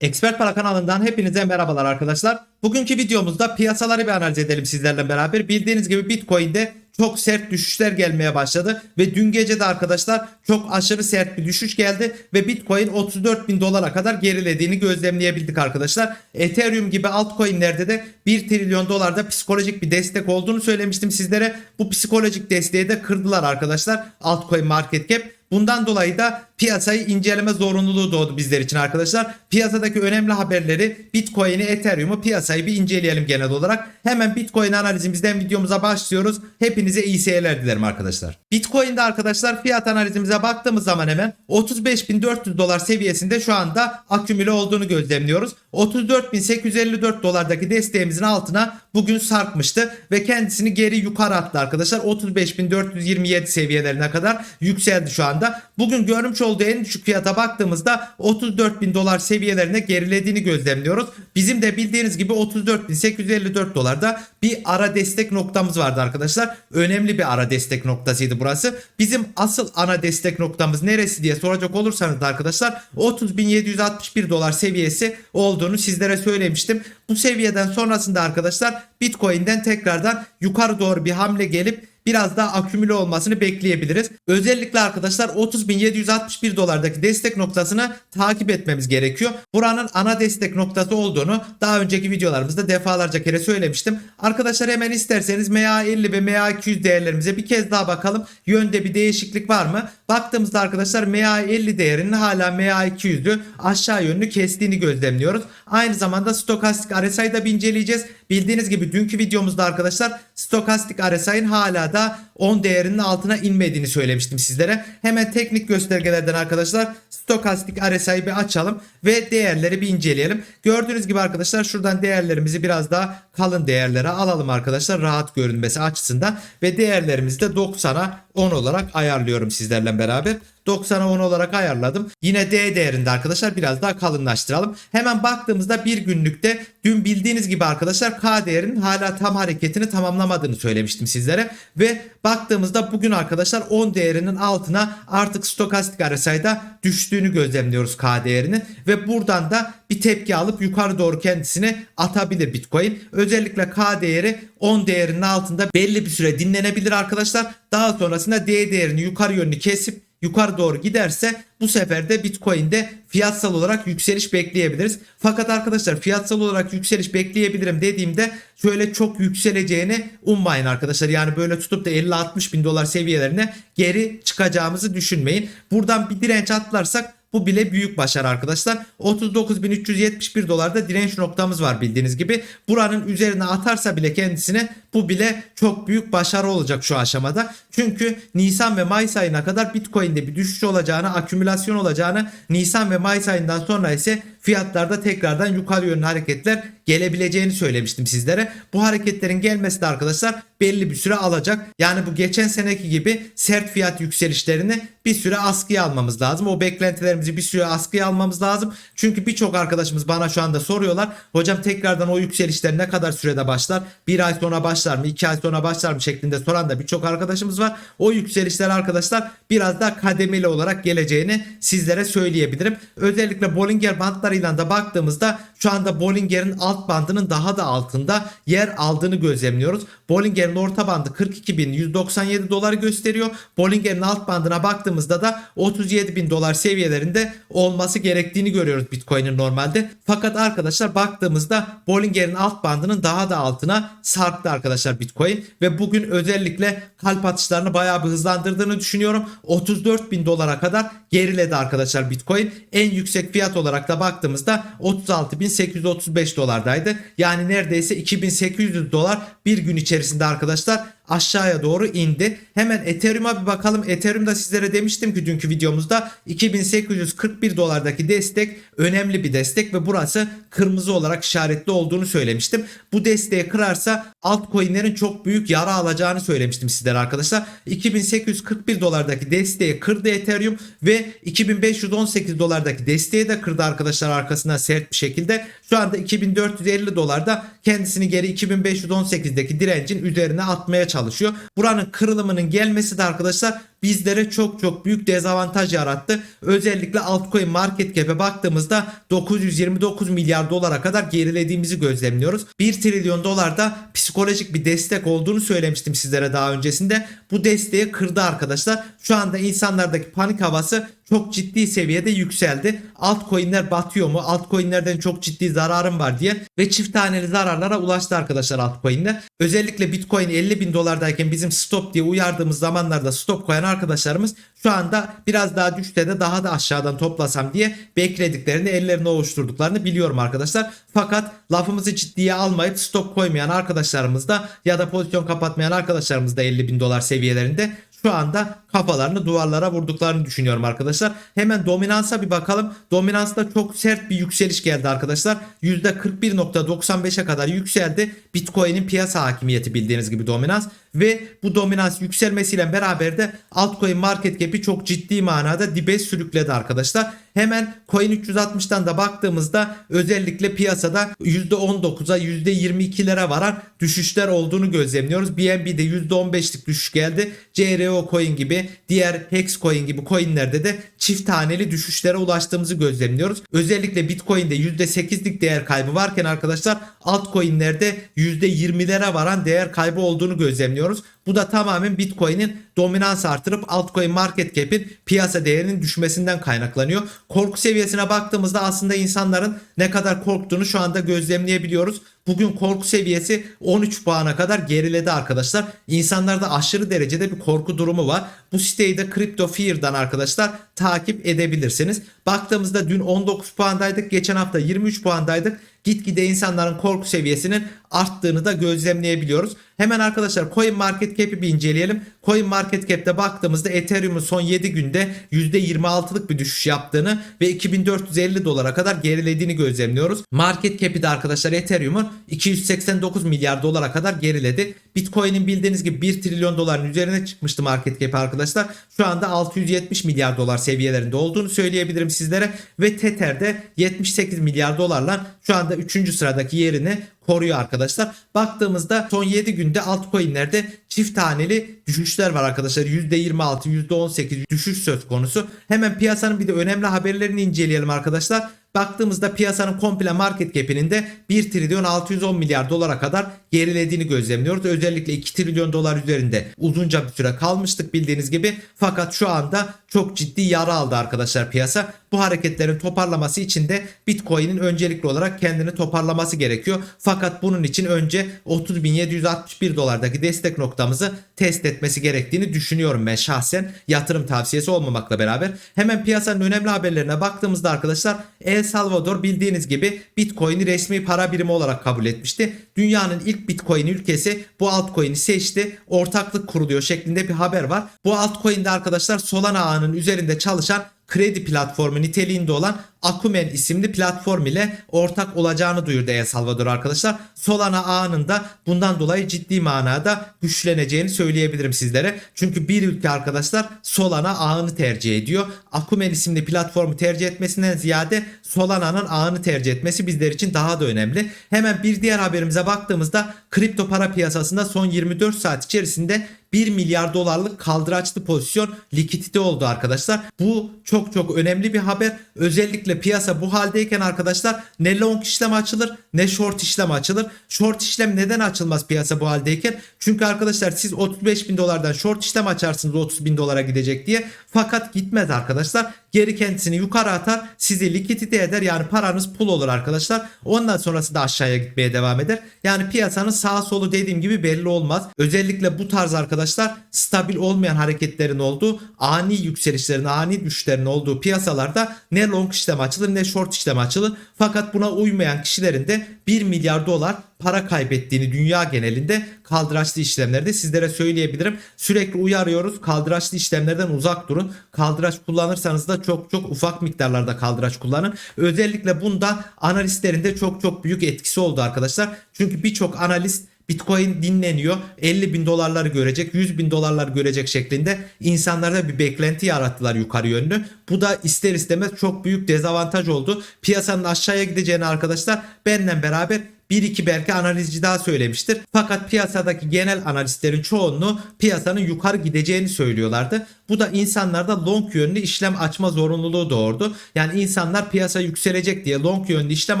Expert Para kanalından hepinize merhabalar arkadaşlar. Bugünkü videomuzda piyasaları bir analiz edelim sizlerle beraber. Bildiğiniz gibi Bitcoin'de çok sert düşüşler gelmeye başladı ve dün gece de arkadaşlar çok aşırı sert bir düşüş geldi ve Bitcoin 34 bin dolara kadar gerilediğini gözlemleyebildik arkadaşlar. Ethereum gibi altcoin'lerde de 1 trilyon dolarda psikolojik bir destek olduğunu söylemiştim sizlere. Bu psikolojik desteği de kırdılar arkadaşlar altcoin market cap. Bundan dolayı da piyasayı inceleme zorunluluğu doğdu bizler için arkadaşlar. Piyasadaki önemli haberleri Bitcoin'i, Ethereum'u piyasayı bir inceleyelim genel olarak. Hemen Bitcoin analizimizden videomuza başlıyoruz. Hepinize iyi seyirler dilerim arkadaşlar. Bitcoin'de arkadaşlar fiyat analizimize baktığımız zaman hemen 35.400 dolar seviyesinde şu anda akümüle olduğunu gözlemliyoruz. 34.854 dolardaki desteğimizin altına bugün sarkmıştı ve kendisini geri yukarı attı arkadaşlar. 35.427 seviyelerine kadar yükseldi şu anda. Bugün görmüş olduğu en düşük fiyata baktığımızda 34.000 dolar seviyelerine gerilediğini gözlemliyoruz. Bizim de bildiğiniz gibi 34.854 dolarda bir ara destek noktamız vardı arkadaşlar. Önemli bir ara destek noktasıydı burası. Bizim asıl ana destek noktamız neresi diye soracak olursanız da arkadaşlar 30.761 dolar seviyesi olduğunu sizlere söylemiştim. Bu seviyeden sonrasında arkadaşlar Bitcoin'den tekrardan yukarı doğru bir hamle gelip biraz daha akümüle olmasını bekleyebiliriz. Özellikle arkadaşlar 30.761 dolardaki destek noktasını takip etmemiz gerekiyor. Buranın ana destek noktası olduğunu daha önceki videolarımızda defalarca kere söylemiştim. Arkadaşlar hemen isterseniz MA50 ve MA200 değerlerimize bir kez daha bakalım. Yönde bir değişiklik var mı? Baktığımızda arkadaşlar MA50 değerinin hala MA200'ü aşağı yönlü kestiğini gözlemliyoruz. Aynı zamanda stokastik RSI'yi da bir inceleyeceğiz. Bildiğiniz gibi dünkü videomuzda arkadaşlar stokastik RSI'nin hala da 10 değerinin altına inmediğini söylemiştim sizlere. Hemen teknik göstergelerden arkadaşlar stokastik RSI'yi bir açalım ve değerleri bir inceleyelim. Gördüğünüz gibi arkadaşlar şuradan değerlerimizi biraz daha kalın değerlere alalım arkadaşlar rahat görünmesi açısından ve değerlerimizi de 90'a 10 olarak ayarlıyorum sizlerle beraber. 90'a 10 olarak ayarladım. Yine D değerinde arkadaşlar biraz daha kalınlaştıralım. Hemen baktığımızda bir günlükte dün bildiğiniz gibi arkadaşlar K değerinin hala tam hareketini tamamlamadığını söylemiştim sizlere. Ve baktığımızda bugün arkadaşlar 10 değerinin altına artık stokastik RSI'da düştüğünü gözlemliyoruz K değerinin. Ve buradan da bir tepki alıp yukarı doğru kendisini atabilir Bitcoin. Özellikle K değeri 10 değerinin altında belli bir süre dinlenebilir arkadaşlar. Daha sonrasında D değerini yukarı yönlü kesip yukarı doğru giderse bu sefer de Bitcoin'de fiyatsal olarak yükseliş bekleyebiliriz. Fakat arkadaşlar fiyatsal olarak yükseliş bekleyebilirim dediğimde şöyle çok yükseleceğini ummayın arkadaşlar. Yani böyle tutup da 50-60 bin dolar seviyelerine geri çıkacağımızı düşünmeyin. Buradan bir direnç atlarsak bu bile büyük başarı arkadaşlar. 39.371 dolarda direnç noktamız var bildiğiniz gibi. Buranın üzerine atarsa bile kendisine bu bile çok büyük başarı olacak şu aşamada. Çünkü Nisan ve Mayıs ayına kadar Bitcoin'de bir düşüş olacağını, akümülasyon olacağını, Nisan ve Mayıs ayından sonra ise fiyatlarda tekrardan yukarı yönlü hareketler gelebileceğini söylemiştim sizlere. Bu hareketlerin gelmesi de arkadaşlar belli bir süre alacak. Yani bu geçen seneki gibi sert fiyat yükselişlerini bir süre askıya almamız lazım. O beklentilerimizi bir süre askıya almamız lazım. Çünkü birçok arkadaşımız bana şu anda soruyorlar. Hocam tekrardan o yükselişler ne kadar sürede başlar? Bir ay sonra başlar mı? iki ay sonra başlar mı? şeklinde soran da birçok arkadaşımız var. O yükselişler arkadaşlar biraz daha kademeli olarak geleceğini sizlere söyleyebilirim. Özellikle Bollinger bantlarıyla da baktığımızda şu anda Bollinger'in alt bandının daha da altında yer aldığını gözlemliyoruz. Bollinger'in orta bandı 42.197 dolar gösteriyor. Bollinger'in alt bandına baktığımızda da 37.000 dolar seviyelerinde olması gerektiğini görüyoruz Bitcoin'in normalde. Fakat arkadaşlar baktığımızda Bollinger'in alt bandının daha da altına sarktı arkadaşlar Bitcoin ve bugün özellikle kalp atışlarını bayağı bir hızlandırdığını düşünüyorum. 34.000 dolara kadar geriledi arkadaşlar Bitcoin. En yüksek fiyat olarak da baktığımızda 36.835 dolardaydı. Yani neredeyse 2800 dolar bir gün içerisinde arkadaşlar aşağıya doğru indi. Hemen Ethereum'a bir bakalım. Ethereum'da sizlere demiştim ki dünkü videomuzda 2841 dolardaki destek önemli bir destek ve burası kırmızı olarak işaretli olduğunu söylemiştim. Bu desteği kırarsa altcoin'lerin çok büyük yara alacağını söylemiştim sizlere arkadaşlar. 2841 dolardaki desteği kırdı Ethereum ve 2518 dolardaki desteği de kırdı arkadaşlar arkasından sert bir şekilde. Şu anda 2450 dolarda kendisini geri 2518'deki direncin üzerine atmaya çalışıyor. Buranın kırılımının gelmesi de arkadaşlar bizlere çok çok büyük dezavantaj yarattı. Özellikle altcoin market cap'e baktığımızda 929 milyar dolara kadar gerilediğimizi gözlemliyoruz. 1 trilyon dolar da psikolojik bir destek olduğunu söylemiştim sizlere daha öncesinde. Bu desteği kırdı arkadaşlar. Şu anda insanlardaki panik havası çok ciddi seviyede yükseldi. Altcoin'ler batıyor mu? Altcoin'lerden çok ciddi zararım var diye ve çift taneli zararlara ulaştı arkadaşlar altcoin'ler. Özellikle Bitcoin 50 bin dolardayken bizim stop diye uyardığımız zamanlarda stop koyan arkadaşlarımız şu anda biraz daha düşse de daha da aşağıdan toplasam diye beklediklerini ellerine oluşturduklarını biliyorum arkadaşlar. Fakat lafımızı ciddiye almayıp stop koymayan arkadaşlarımız da ya da pozisyon kapatmayan arkadaşlarımız da 50 bin dolar seviyelerinde şu anda kafalarını duvarlara vurduklarını düşünüyorum arkadaşlar. Hemen dominansa bir bakalım. Dominansta çok sert bir yükseliş geldi arkadaşlar. %41.95'e kadar yükseldi. Bitcoin'in piyasa hakimiyeti bildiğiniz gibi dominans ve bu dominans yükselmesiyle beraber de altcoin market cap'i çok ciddi manada dibe sürükledi arkadaşlar. Hemen coin 360'tan da baktığımızda özellikle piyasada %19'a %22'lere varan düşüşler olduğunu gözlemliyoruz. BNB'de %15'lik düşüş geldi. CRO coin gibi diğer Hex coin gibi coinlerde de çift taneli düşüşlere ulaştığımızı gözlemliyoruz. Özellikle Bitcoin'de %8'lik değer kaybı varken arkadaşlar altcoin'lerde %20'lere varan değer kaybı olduğunu gözlemliyoruz. Bu da tamamen Bitcoin'in dominans artırıp altcoin market cap'in piyasa değerinin düşmesinden kaynaklanıyor. Korku seviyesine baktığımızda aslında insanların ne kadar korktuğunu şu anda gözlemleyebiliyoruz. Bugün korku seviyesi 13 puana kadar geriledi arkadaşlar. İnsanlarda aşırı derecede bir korku durumu var. Bu siteyi de Crypto Fear'dan arkadaşlar takip edebilirsiniz. Baktığımızda dün 19 puandaydık. Geçen hafta 23 puandaydık. Gitgide insanların korku seviyesinin arttığını da gözlemleyebiliyoruz. Hemen arkadaşlar Coin Market Cap'i bir inceleyelim. Coin Market Cap'te baktığımızda Ethereum'un son 7 günde %26'lık bir düşüş yaptığını ve 2450 dolara kadar gerilediğini gözlemliyoruz. Market Cap'i de arkadaşlar Ethereum'un 289 milyar dolara kadar geriledi. Bitcoin'in bildiğiniz gibi 1 trilyon doların üzerine çıkmıştı market cap arkadaşlar. Şu anda 670 milyar dolar seviyelerinde olduğunu söyleyebilirim sizlere. Ve Tether de 78 milyar dolarla şu anda 3. sıradaki yerini koruyor arkadaşlar. Baktığımızda son 7 günde altcoin'lerde çift taneli düşüşler var arkadaşlar. %26, %18 düşüş söz konusu. Hemen piyasanın bir de önemli haberlerini inceleyelim arkadaşlar. Baktığımızda piyasanın komple market cap'inin de 1 trilyon 610 milyar dolara kadar gerilediğini gözlemliyoruz. Özellikle 2 trilyon dolar üzerinde uzunca bir süre kalmıştık bildiğiniz gibi. Fakat şu anda çok ciddi yara aldı arkadaşlar piyasa. Bu hareketlerin toparlaması için de Bitcoin'in öncelikli olarak kendini toparlaması gerekiyor. Fakat bunun için önce 30.761 dolardaki destek noktamızı test etmesi gerektiğini düşünüyorum ben şahsen. Yatırım tavsiyesi olmamakla beraber. Hemen piyasanın önemli haberlerine baktığımızda arkadaşlar El Salvador bildiğiniz gibi Bitcoin'i resmi para birimi olarak kabul etmişti. Dünyanın ilk Bitcoin ülkesi bu altcoin'i seçti. Ortaklık kuruluyor şeklinde bir haber var. Bu altcoin'de arkadaşlar Solana ağının üzerinde çalışan kredi platformu niteliğinde olan Akumen isimli platform ile ortak olacağını duyurdu El Salvador arkadaşlar. Solana ağının da bundan dolayı ciddi manada güçleneceğini söyleyebilirim sizlere. Çünkü bir ülke arkadaşlar Solana ağını tercih ediyor. Akumen isimli platformu tercih etmesinden ziyade Solana'nın ağını tercih etmesi bizler için daha da önemli. Hemen bir diğer haberimize baktığımızda kripto para piyasasında son 24 saat içerisinde 1 milyar dolarlık kaldıraçlı pozisyon likidite oldu arkadaşlar. Bu çok çok önemli bir haber. Özellikle piyasa bu haldeyken arkadaşlar ne long işlem açılır ne short işlem açılır. Short işlem neden açılmaz piyasa bu haldeyken? Çünkü arkadaşlar siz 35 bin dolardan short işlem açarsınız 30 bin dolara gidecek diye. Fakat gitmez arkadaşlar. Geri kendisini yukarı atar sizi likidite eder yani paranız pul olur arkadaşlar. Ondan sonrası da aşağıya gitmeye devam eder. Yani piyasanın sağ solu dediğim gibi belli olmaz. Özellikle bu tarz arkadaşlar stabil olmayan hareketlerin olduğu ani yükselişlerin ani düşüşlerin olduğu piyasalarda ne long işlem açılır ne short işlem açılır. Fakat buna uymayan kişilerin de 1 milyar dolar para kaybettiğini dünya genelinde kaldıraçlı işlemlerde sizlere söyleyebilirim. Sürekli uyarıyoruz. Kaldıraçlı işlemlerden uzak durun. Kaldıraç kullanırsanız da çok çok ufak miktarlarda kaldıraç kullanın. Özellikle bunda analistlerin de çok çok büyük etkisi oldu arkadaşlar. Çünkü birçok analist Bitcoin dinleniyor. 50 bin dolarları görecek, 100 bin dolarlar görecek şeklinde insanlarda bir beklenti yarattılar yukarı yönlü. Bu da ister istemez çok büyük dezavantaj oldu. Piyasanın aşağıya gideceğini arkadaşlar benimle beraber bir iki belki analizci daha söylemiştir. Fakat piyasadaki genel analistlerin çoğunluğu piyasanın yukarı gideceğini söylüyorlardı. Bu da insanlarda long yönlü işlem açma zorunluluğu doğurdu. Yani insanlar piyasa yükselecek diye long yönlü işlem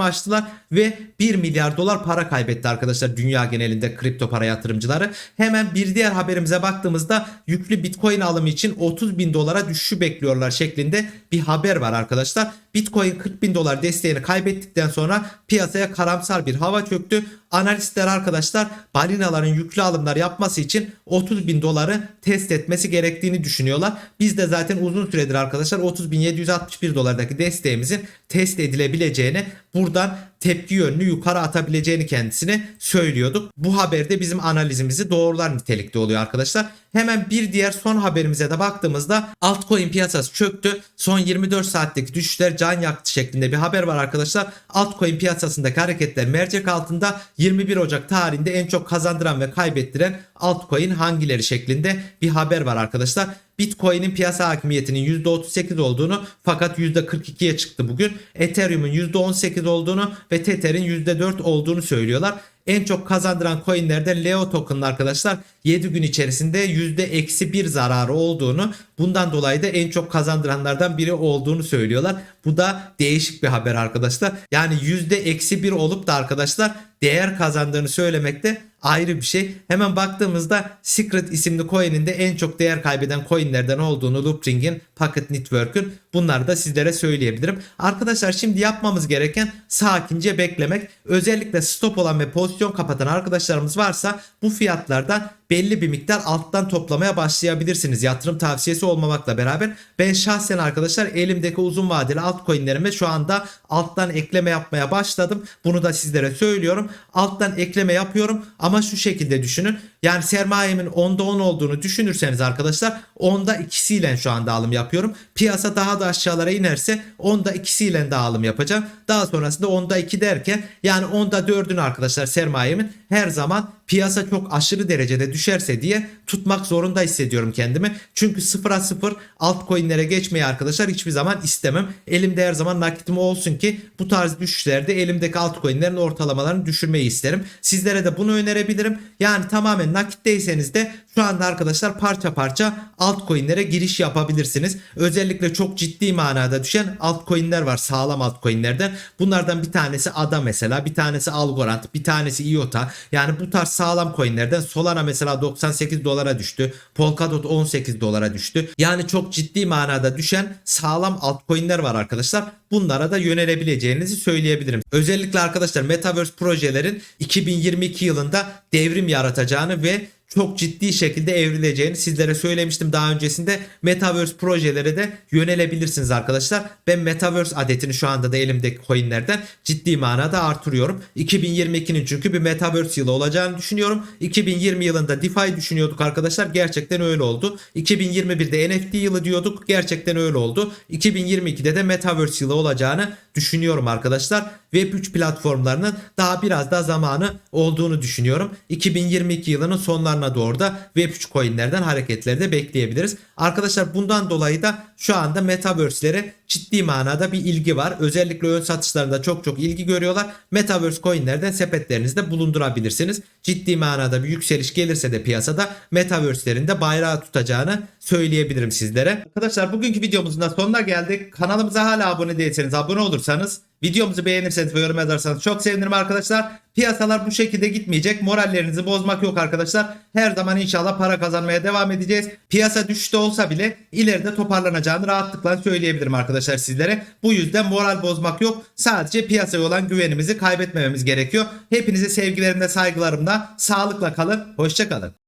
açtılar ve 1 milyar dolar para kaybetti arkadaşlar dünya genelinde kripto para yatırımcıları. Hemen bir diğer haberimize baktığımızda yüklü bitcoin alımı için 30 bin dolara düşüşü bekliyorlar şeklinde bir haber var arkadaşlar. Bitcoin 40 bin dolar desteğini kaybettikten sonra piyasaya karamsar bir hava çöktü. Analistler arkadaşlar balinaların yüklü alımlar yapması için 30 bin doları test etmesi gerektiğini düşünüyorlar. Biz de zaten uzun süredir arkadaşlar 30.761 dolardaki desteğimizin test edilebileceğini buradan tepki yönlü yukarı atabileceğini kendisine söylüyorduk. Bu haberde bizim analizimizi doğrular nitelikte oluyor arkadaşlar. Hemen bir diğer son haberimize de baktığımızda altcoin piyasası çöktü. Son 24 saatteki düşüşler can yaktı şeklinde bir haber var arkadaşlar. Altcoin piyasasındaki hareketler mercek altında 21 Ocak tarihinde en çok kazandıran ve kaybettiren altcoin hangileri şeklinde bir haber var arkadaşlar. Bitcoin'in piyasa hakimiyetinin %38 olduğunu fakat %42'ye çıktı bugün. Ethereum'un %18 olduğunu ve Tether'in %4 olduğunu söylüyorlar. En çok kazandıran coinlerden Leo token'ın arkadaşlar 7 gün içerisinde %-1 zararı olduğunu bundan dolayı da en çok kazandıranlardan biri olduğunu söylüyorlar. Bu da değişik bir haber arkadaşlar. Yani %-1 olup da arkadaşlar değer kazandığını söylemekte ayrı bir şey. Hemen baktığımızda Secret isimli coin'in de en çok değer kaybeden coin'lerden olduğunu Loopring'in, Pocket Network'ün bunları da sizlere söyleyebilirim. Arkadaşlar şimdi yapmamız gereken sakince beklemek. Özellikle stop olan ve pozisyon kapatan arkadaşlarımız varsa bu fiyatlardan belli bir miktar alttan toplamaya başlayabilirsiniz. Yatırım tavsiyesi olmamakla beraber ben şahsen arkadaşlar elimdeki uzun vadeli altcoin'lerime şu anda alttan ekleme yapmaya başladım. Bunu da sizlere söylüyorum. Alttan ekleme yapıyorum ama şu şekilde düşünün. Yani sermayemin 10'da 10 olduğunu düşünürseniz arkadaşlar 10'da ikisiyle şu anda alım yapıyorum. Piyasa daha da aşağılara inerse 10'da ikisiyle de alım yapacağım. Daha sonrasında 10'da 2 derken yani 10'da 4'ünü arkadaşlar sermayemin her zaman piyasa çok aşırı derecede düşerse diye tutmak zorunda hissediyorum kendimi. Çünkü sıfıra sıfır altcoin'lere geçmeyi arkadaşlar hiçbir zaman istemem. Elimde her zaman nakitim olsun ki bu tarz düşüşlerde elimdeki altcoin'lerin ortalamalarını düşürmeyi isterim. Sizlere de bunu önerebilirim. Yani tamamen nakitteyseniz de şu anda arkadaşlar parça parça altcoin'lere giriş yapabilirsiniz. Özellikle çok ciddi manada düşen altcoin'ler var sağlam altcoin'lerden. Bunlardan bir tanesi ADA mesela, bir tanesi Algorand, bir tanesi IOTA. Yani bu tarz sağlam coin'lerden Solana mesela 98 dolara düştü. Polkadot 18 dolara düştü. Yani çok ciddi manada düşen sağlam altcoin'ler var arkadaşlar. Bunlara da yönelebileceğinizi söyleyebilirim. Özellikle arkadaşlar Metaverse projelerin 2022 yılında devrim yaratacağını ve çok ciddi şekilde evrileceğini sizlere söylemiştim daha öncesinde. Metaverse projelere de yönelebilirsiniz arkadaşlar. Ben Metaverse adetini şu anda da elimdeki coinlerden ciddi manada artırıyorum. 2022'nin çünkü bir Metaverse yılı olacağını düşünüyorum. 2020 yılında DeFi düşünüyorduk arkadaşlar. Gerçekten öyle oldu. 2021'de NFT yılı diyorduk. Gerçekten öyle oldu. 2022'de de Metaverse yılı olacağını düşünüyorum arkadaşlar. Web3 platformlarının daha biraz daha zamanı olduğunu düşünüyorum. 2022 yılının sonlarına doğru da Web3 coinlerden hareketleri de bekleyebiliriz. Arkadaşlar bundan dolayı da şu anda Metaverse'lere ciddi manada bir ilgi var. Özellikle ön satışlarında çok çok ilgi görüyorlar. Metaverse coinlerden sepetlerinizde bulundurabilirsiniz. Ciddi manada bir yükseliş gelirse de piyasada Metaverse'lerin de bayrağı tutacağını söyleyebilirim sizlere. Arkadaşlar bugünkü videomuzun da sonuna geldik. Kanalımıza hala abone değilseniz abone olursanız Videomuzu beğenirseniz ve yorum ederseniz çok sevinirim arkadaşlar. Piyasalar bu şekilde gitmeyecek. Morallerinizi bozmak yok arkadaşlar. Her zaman inşallah para kazanmaya devam edeceğiz. Piyasa düşüşte olsa bile ileride toparlanacağını rahatlıkla söyleyebilirim arkadaşlar sizlere. Bu yüzden moral bozmak yok. Sadece piyasaya olan güvenimizi kaybetmememiz gerekiyor. Hepinize sevgilerimle saygılarımla sağlıkla kalın. Hoşçakalın.